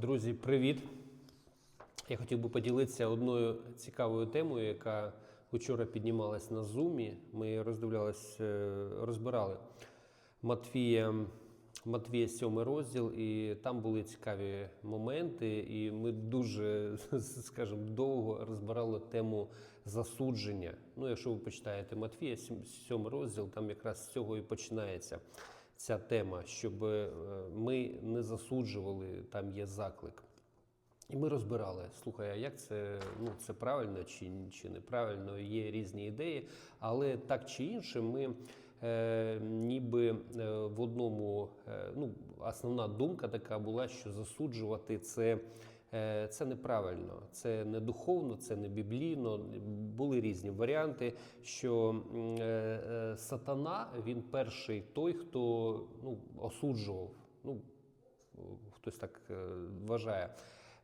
Друзі, привіт! Я хотів би поділитися одною цікавою темою, яка вчора піднімалась на зумі. Ми роздивлялись, е, розбирали Матвія, Матвія 7 розділ, і там були цікаві моменти. І ми дуже, скажімо, довго розбирали тему засудження. Ну, якщо ви почитаєте Матвія 7 розділ, там якраз з цього і починається ця тема, щоб е, ми не засуджували, там є заклик. І ми розбирали, слухай, а як це ну це правильно чи, чи неправильно, є різні ідеї, але так чи інше, ми е, ніби е, в одному, е, ну, основна думка така була, що засуджувати це. Е, Це неправильно, це не духовно, це не біблійно. Були різні варіанти. Що е, е, сатана він перший той, хто ну, осуджував. Ну, хтось так вважає.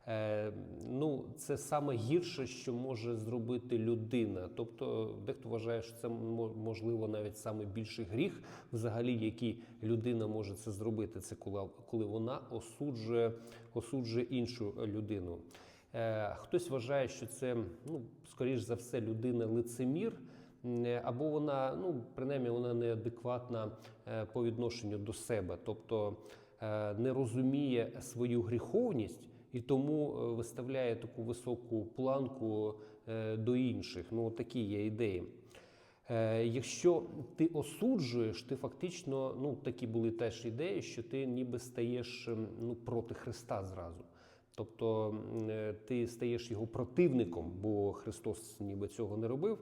Е, ну, це саме гірше, що може зробити людина. Тобто, дехто вважає, що це мо- можливо навіть саме більший гріх, взагалі, який людина може це зробити. Це коли, коли вона осуджує, осуджує іншу людину. Е, хтось вважає, що це, ну, скоріш за все, людина лицемір. Або вона, ну принаймні, вона неадекватна е, по відношенню до себе, тобто е, не розуміє свою гріховність і тому е, виставляє таку високу планку е, до інших. Ну, такі є ідеї. Е, Якщо ти осуджуєш, ти фактично, ну такі були теж ідеї, що ти ніби стаєш ем, ну, проти Христа зразу. Тобто ти стаєш його противником, бо Христос ніби цього не робив.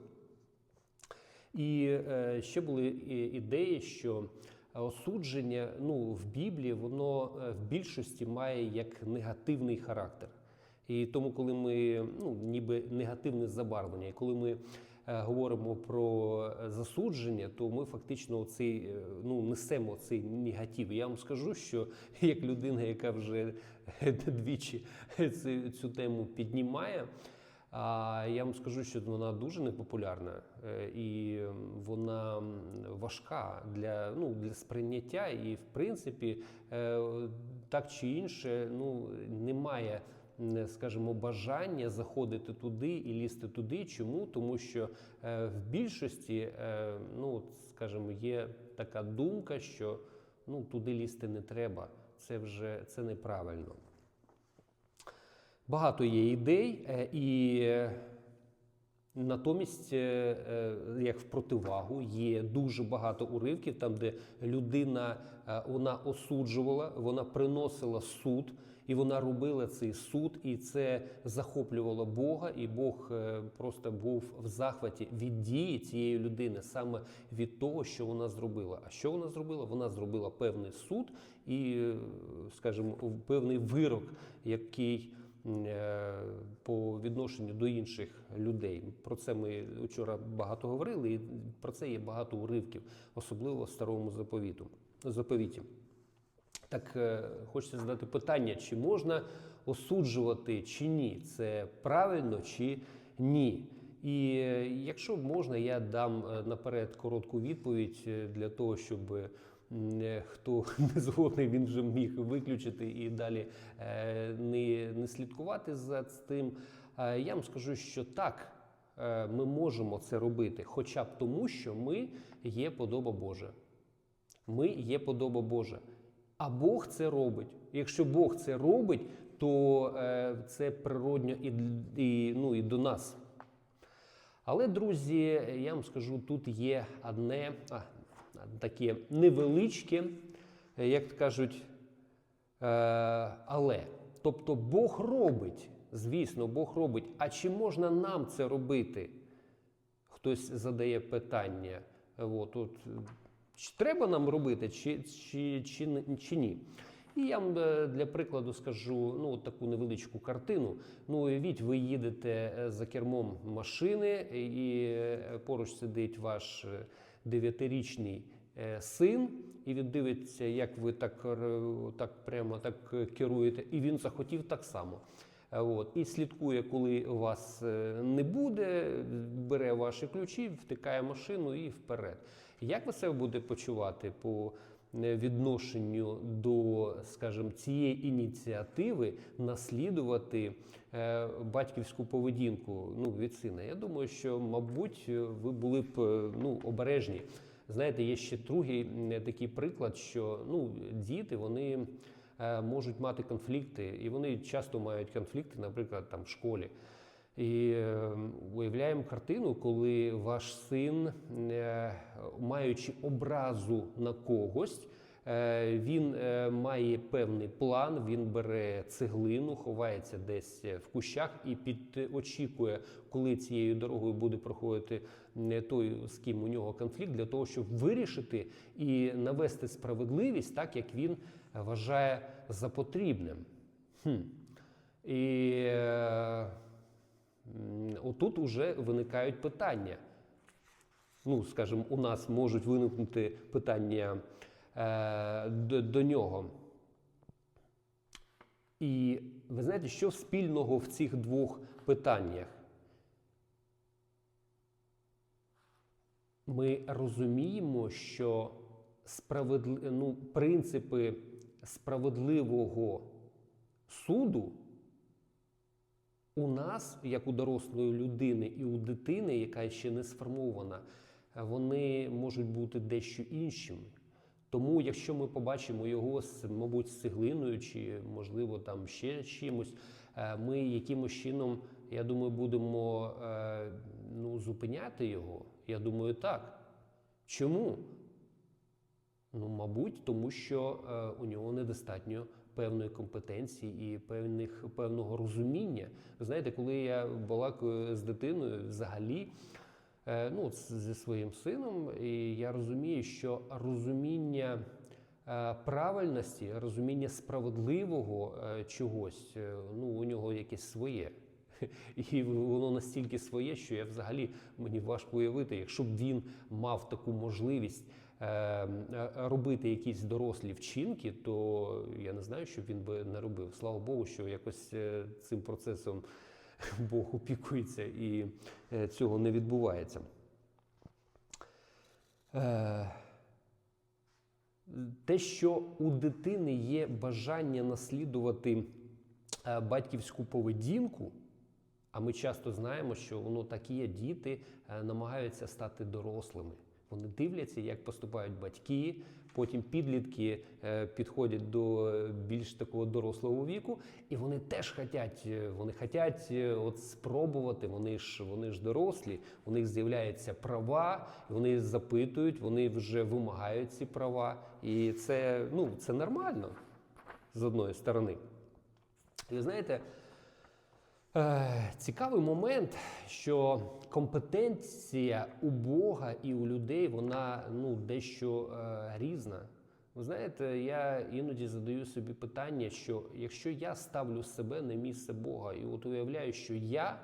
І ще були ідеї, що осудження ну, в Біблії воно е, в більшості має як негативний характер. І тому, коли ми ну, ніби негативне забарвлення, і коли ми е, говоримо про е, засудження, то ми фактично цей, е, ну, несемо цей негатив. Я вам скажу, що як людина, яка вже двічі цю, цю тему піднімає. А я вам скажу, що вона дуже непопулярна е, і вона важка для, ну, для сприйняття. І, в принципі, е, так чи інше, ну, немає, скажімо, бажання заходити туди і лізти туди. Чому? Тому що е, в більшості, ну, скажімо, є така думка, що ну, туди лізти не треба. Це вже це неправильно. Багато є ідей, е, і е, натомість, е, як в противагу, є дуже багато уривків, там, де людина вона осуджувала, вона приносила суд, і вона робила цей суд, і це захоплювало Бога, і Бог просто був в захваті від дії цієї людини, саме від того, що вона зробила. А що вона зробила? Вона зробила певний суд і, скажімо, певний вирок, який по відношенню до інших людей. Про це ми вчора багато говорили, і про це є багато уривків, особливо в старому заповіту заповіті. Так е, хочеться задати питання, чи можна осуджувати чи ні? Це правильно чи ні? І е, якщо можна, я дам е, наперед коротку відповідь е, для того, щоб е, хто не згодний, він вже міг виключити і далі е, не, не слідкувати за тим. Е, Я вам скажу, що так, е, ми можемо це робити, хоча б тому, що ми є подоба Божа. Ми є подоба Божа. А Бог це робить. Якщо Бог це робить, то це природньо і, і, ну, і до нас. Але, друзі, я вам скажу, тут є одне а, таке невеличке, е, як кажуть, е, але. Тобто Бог робить, звісно, Бог робить. А чи можна нам це робити? Хтось задає питання. От, от, чи треба нам робити, чи, чи, чи, чи ні? І я вам е, для прикладу скажу ну, от таку невеличку картину. Ну, уявіть, ви їдете е, за кермом машини, і поруч сидить ваш дев'ятирічний син, і він дивиться, як ви так, так прямо так е, керуєте, і він захотів так само. Е, От, і слідкує, коли вас е, не буде, бере ваші ключі, втикає машину і вперед. Як ви себе будете почувати по е, відношенню до, скажімо, цієї ініціативи наслідувати е, батьківську поведінку ну, від сина. Я думаю, що, мабуть, ви були б е, ну, обережні. Знаєте, є ще другий такий приклад, що ну, діти вони е, можуть мати конфлікти, і вони часто мають конфлікти, наприклад, там в школі. І е, уявляємо картину, коли ваш син, е, маючи образу на когось, він має певний план, він бере цеглину, ховається десь в кущах і під очікує, коли цією дорогою буде проходити той, з ким у нього конфлікт, для того, щоб вирішити і навести справедливість, так як він вважає за потрібним. Хм. І е, отут уже виникають питання. Ну, скажімо, у нас можуть виникнути питання е, до, до нього. І ви знаєте, що спільного в цих двох питаннях? Ми розуміємо, що справедли... ну, принципи справедливого суду у нас, як у дорослої людини, і у дитини, яка ще не сформована, вони можуть бути дещо іншими. Тому, якщо ми побачимо його з, мабуть, з цеглиною, чи можливо там ще чимось, е, ми якимось чином, я думаю, будемо е, ну, зупиняти його. Я думаю, так. Чому? Ну, мабуть, тому що е, у нього недостатньо певної компетенції і певних, певного розуміння. Ви знаєте, коли я балакаю з дитиною, взагалі, е, ну, зі своїм сином, і я розумію, що розуміння е, правильності, розуміння справедливого е, чогось, е, ну, у нього якесь своє. І воно настільки своє, що я взагалі мені важко уявити, якщо б він мав таку можливість е, е, робити якісь дорослі вчинки, то я не знаю, що він би не робив. Слава Богу, що якось е, цим процесом Бог опікується і цього не відбувається. Те, що у дитини є бажання наслідувати батьківську поведінку, а ми часто знаємо, що воно так і є. Діти е, намагаються стати дорослими. Вони дивляться, як поступають батьки. Потім підлітки е, підходять до е, більш такого дорослого віку, і вони теж хочуть, вони хочуть от спробувати. Вони ж вони ж дорослі, у них з'являються права, вони запитують, вони вже вимагають ці права. І це, ну, це нормально з одної сторони. Ви знаєте. Е, Цікавий момент, що компетенція у Бога і у людей вона ну, дещо е, різна. Ви знаєте, я іноді задаю собі питання, що якщо я ставлю себе на місце Бога, і от уявляю, що я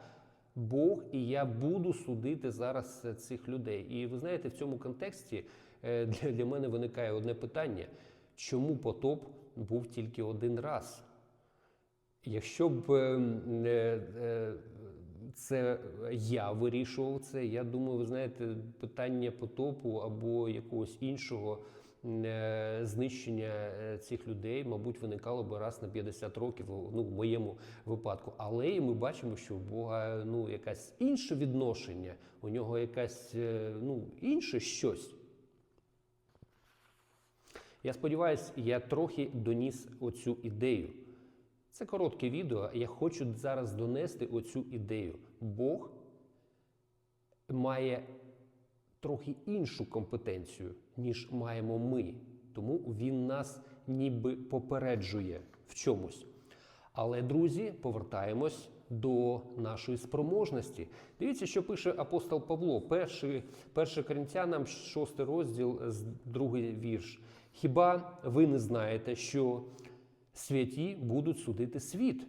Бог, і я буду судити зараз е, цих людей. І ви знаєте, в цьому контексті е, для, для мене виникає одне питання: чому потоп був тільки один раз? Якщо б е, е, це я вирішував це, я думаю, ви знаєте, питання потопу або якогось іншого е, знищення цих людей, мабуть, виникало б раз на 50 років, ну, в моєму випадку. Але і ми бачимо, що у Бога ну, якесь інше відношення, у нього якась е, ну, інше щось. Я сподіваюся, я трохи доніс оцю ідею. Це коротке відео. Я хочу зараз донести оцю ідею. Бог має трохи іншу компетенцію, ніж маємо ми. Тому він нас ніби попереджує в чомусь. Але, друзі, повертаємось до нашої спроможності. Дивіться, що пише апостол Павло, перший, перший Коринтянам, 6 розділ, другий вірш. Хіба ви не знаєте, що святі будуть судити світ?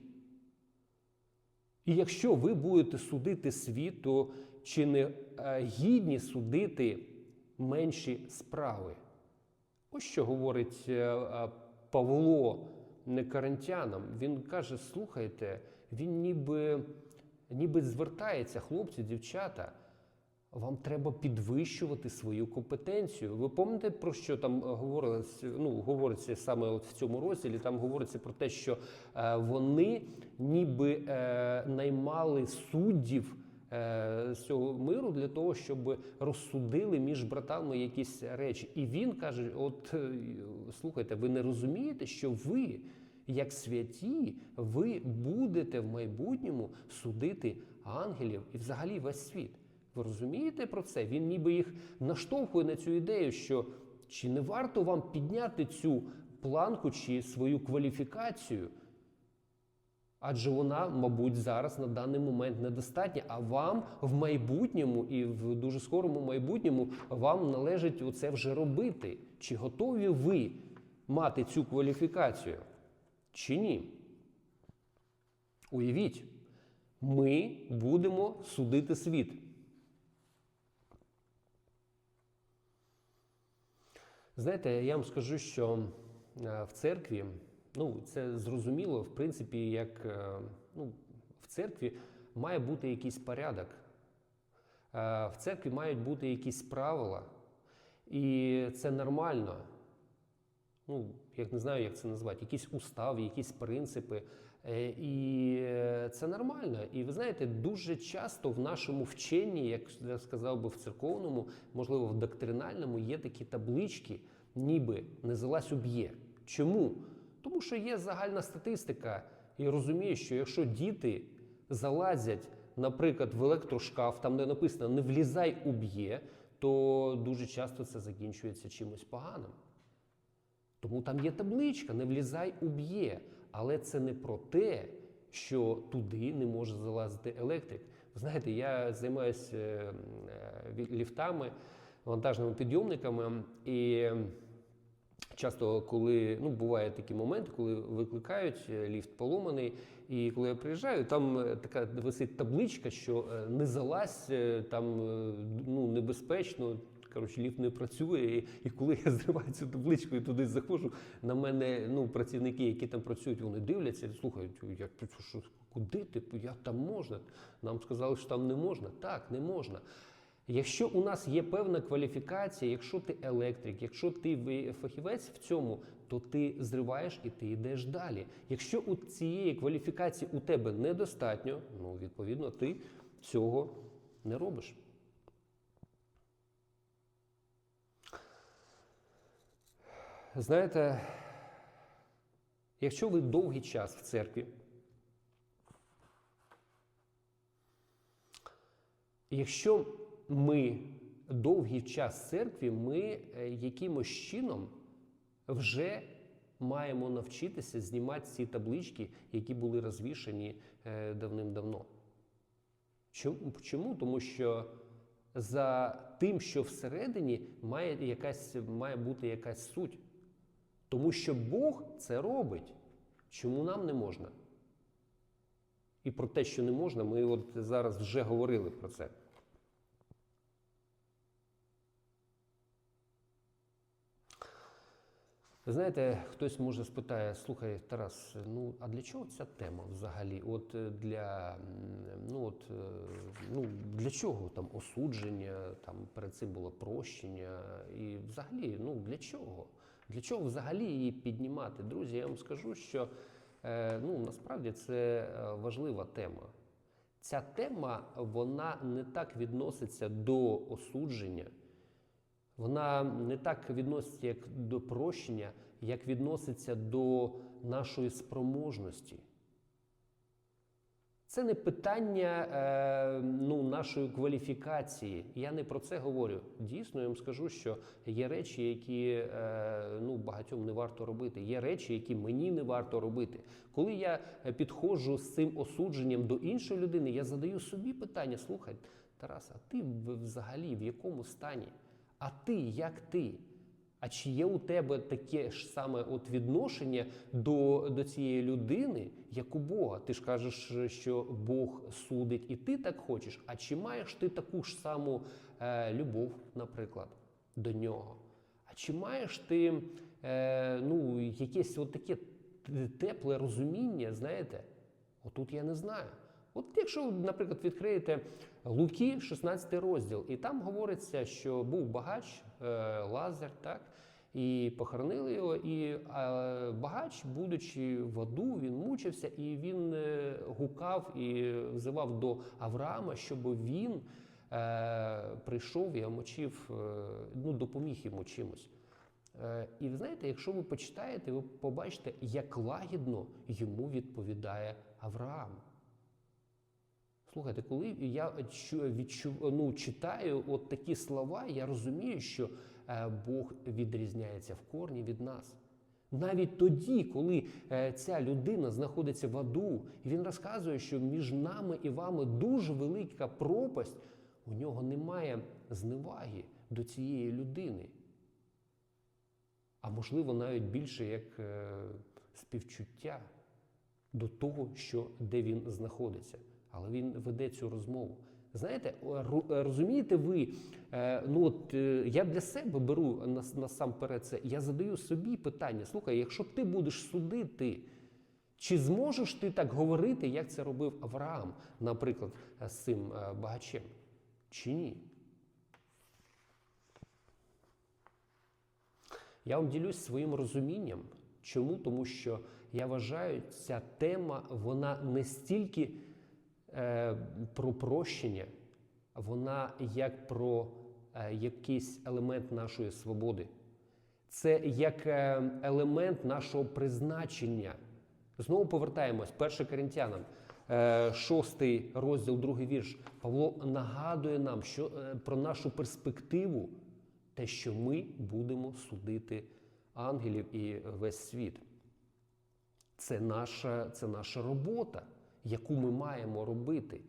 І якщо ви будете судити світ, то чи не е, гідні судити менші справи? Ось що говорить е, е, Павло не коринтянам. Він каже: слухайте, він ніби, ніби звертається, хлопці, дівчата. Вам треба підвищувати свою компетенцію. Ви пам'ятаєте, про що там говорилось, ну, говориться саме от в цьому розділі? Там говориться про те, що е, вони ніби е, наймали суддів е, цього миру для того, щоб розсудили між братами якісь речі. І він каже: от е, слухайте, ви не розумієте, що ви, як святі, ви будете в майбутньому судити ангелів і взагалі весь світ. Ви розумієте про це? Він ніби їх наштовхує на цю ідею, що чи не варто вам підняти цю планку чи свою кваліфікацію? Адже вона, мабуть, зараз на даний момент недостатня. А вам в майбутньому і в дуже скорому майбутньому вам належить оце вже робити. Чи готові ви мати цю кваліфікацію? Чи ні? Уявіть, ми будемо судити світ. Знаєте, я вам скажу, що е, в церкві, ну це зрозуміло, в принципі, як е, ну, в церкві має бути якийсь порядок. Е, В церкві мають бути якісь правила, і це нормально. Ну, як не знаю, як це назвати, якийсь устав, якісь принципи. Е, І е, це нормально. І ви знаєте, дуже часто в нашому вченні, як я сказав би, в церковному, можливо, в доктринальному, є такі таблички, ніби не залазь уб'є. Чому? Тому що є загальна статистика, і розумію, що якщо діти залазять, наприклад, в електрошкаф, там де написано не влізай уб'є, то дуже часто це закінчується чимось поганим. Тому там є табличка, не влізай уб'є. Але це не про те, що туди не може залазити електрик. Ви знаєте, я займаюся е, е, ліфтами, вантажними підйомниками, і часто, коли ну, бувають такі моменти, коли викликають е, ліфт поломаний, і коли я приїжджаю, там така висить табличка, що не залазь, там ну, небезпечно. Коротше, ліфт не працює, і, і коли я зриваю цю табличку туди заходжу, на мене ну, працівники, які там працюють, вони дивляться слухають, як що, куди ти? Як там можна? Нам сказали, що там не можна. Так, не можна. Якщо у нас є певна кваліфікація, якщо ти електрик, якщо ти фахівець в цьому, то ти зриваєш і ти йдеш далі. Якщо у цієї кваліфікації у тебе недостатньо, ну відповідно ти цього не робиш. Знаєте, якщо ви довгий час в церкві, якщо ми довгий час в церкві, ми е, якимось чином вже маємо навчитися знімати ці таблички, які були розвішані е, давним-давно. Чому? Тому що за тим, що всередині має, якась, має бути якась суть. Тому що Бог це робить. Чому нам не можна? І про те, що не можна, ми от зараз вже говорили про це. Знаєте, хтось може спитає, слухай, Тарас, ну а для чого ця тема взагалі? От е, для ну от е, ну для чого там осудження, там перед цим було прощення, і взагалі, ну для чого? Для чого взагалі її піднімати? Друзі, я вам скажу, що е, ну насправді це е, важлива тема. Ця тема вона не так відноситься до осудження. Вона не так відноситься як до прощення, як відноситься до нашої спроможності. Це не питання е, ну, нашої кваліфікації. Я не про це говорю. Дійсно, я вам скажу, що є речі, які е, ну, багатьом не варто робити. Є речі, які мені не варто робити. Коли я підходжу з цим осудженням до іншої людини, я задаю собі питання: слухай, Тарас, а ти взагалі в якому стані? А ти як ти? А чи є у тебе таке ж саме от відношення до, до цієї людини, як у Бога? Ти ж кажеш, що Бог судить, і ти так хочеш. А чи маєш ти таку ж саму е, любов, наприклад, до нього? А чи маєш ти е, ну, якесь от таке тепле розуміння, знаєте? Отут я не знаю. От якщо, наприклад, відкриєте Луки, 16 розділ, і там говориться, що був багач е, Лазар, так, і похоронили його, і е, багач, будучи в аду, він мучився, і він е, гукав і взивав до Авраама, щоб він прийшов і омочив, ну, допоміг йому чимось. І ви знаєте, якщо ви почитаєте, ви побачите, як лагідно йому відповідає Авраам. Слухайте, коли я ну, читаю от такі слова, я розумію, що е, Бог відрізняється в корні від нас. Навіть тоді, коли е, ця людина знаходиться в аду, і він розказує, що між нами і вами дуже велика пропасть, у нього немає зневаги до цієї людини. А можливо, навіть більше як е, співчуття до того, що де він знаходиться. Але він веде цю розмову. Знаєте, розумієте ви, е, ну от е, я для себе беру насамперед це, я задаю собі питання: слухай, якщо ти будеш судити, чи зможеш ти так говорити, як це робив Авраам, наприклад, е, з цим е, багачем? Чи ні? Я вам ділюсь своїм розумінням. Чому? Тому що я вважаю, ця тема вона не стільки е, про прощення, вона як про е, якийсь елемент нашої свободи. Це як е, елемент нашого призначення. Знову повертаємось, 1 Коринтянам, е, 6 розділ, 2 вірш. Павло нагадує нам що, е, про нашу перспективу, те, що ми будемо судити ангелів і весь світ. Це наша, це наша робота, яку ми маємо робити.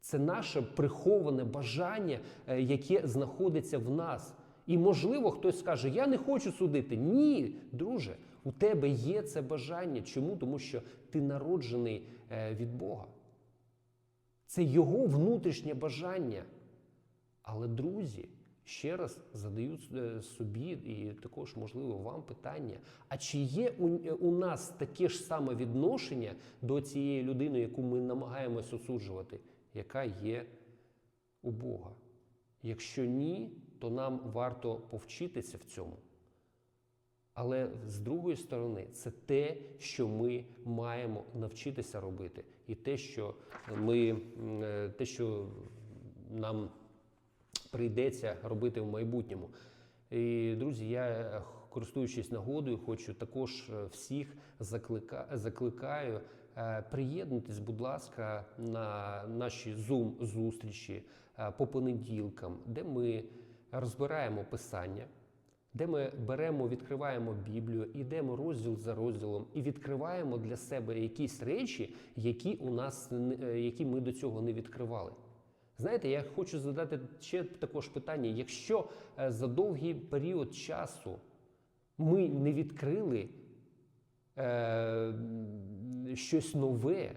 Це наше приховане бажання, е, яке знаходиться в нас. І, можливо, хтось скаже: Я не хочу судити. Ні, друже, у тебе є це бажання. Чому? Тому що ти народжений е, від Бога. Це його внутрішнє бажання. Але, друзі, ще раз задають е, собі і також, можливо, вам питання: а чи є у, у нас таке ж саме відношення до цієї людини, яку ми намагаємось осуджувати, яка є у Бога? Якщо ні, то нам варто повчитися в цьому. Але з другої сторони, це те, що ми маємо навчитися робити, і те, що ми е, те, що нам прийдеться робити в майбутньому. І, друзі, я, е, користуючись нагодою, хочу також е, всіх заклика, закликаю. е, Приєднуйтесь, будь ласка, на наші Zoom зустрічі по понеділкам, де ми розбираємо писання, де ми беремо, відкриваємо Біблію, ідемо розділ за розділом і відкриваємо для себе якісь речі, які у нас які ми до цього не відкривали. Знаєте, я хочу задати ще також питання: якщо е, за довгий період часу ми не відкрили е, щось нове,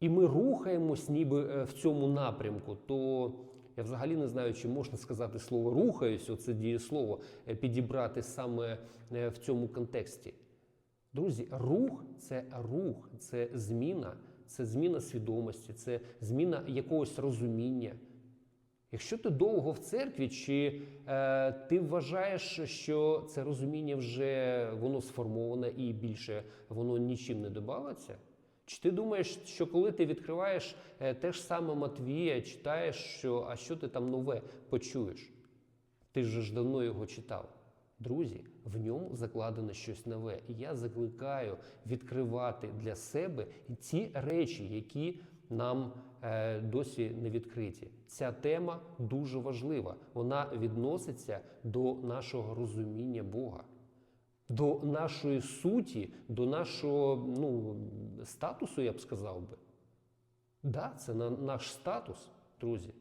і ми рухаємось ніби е, в цьому напрямку, то я взагалі не знаю, чи можна сказати слово рухаюсь, оце дієслово, е, підібрати саме в цьому контексті. Друзі, рух це рух, це зміна, це зміна свідомості, це зміна якогось розуміння. Якщо ти довго в церкві, чи е, ти вважаєш, що це розуміння вже воно сформоване і більше воно нічим не добавиться? Чи ти думаєш, що коли ти відкриваєш е, те ж саме Матвія, читаєш, що а що ти там нове почуєш? Ти ж давно його читав. Друзі, в ньому закладено щось нове. І я закликаю відкривати для себе ті речі, які нам е, досі не відкриті. Ця тема дуже важлива. Вона відноситься до нашого розуміння Бога, до нашої суті, до нашого ну, статусу, я б сказав би. Да, це на наш статус, друзі.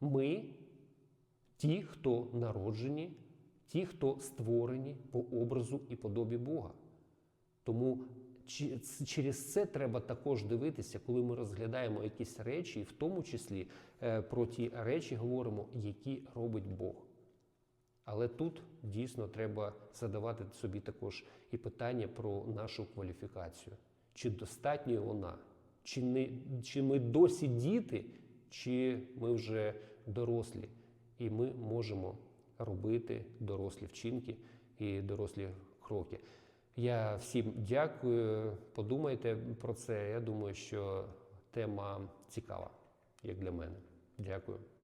Ми ті, хто народжені, ті, хто створені по образу і подобі Бога. Тому через це треба також дивитися, коли ми розглядаємо якісь речі, і в тому числі е, про ті речі говоримо, які робить Бог. Але тут дійсно треба задавати собі також і питання про нашу кваліфікацію. чи достатньо вона, чи, не, чи ми досі діти, чи ми вже дорослі, і ми можемо робити дорослі вчинки і дорослі кроки. Я всім дякую. Подумайте про це. Я думаю, що тема цікава, як для мене. Дякую.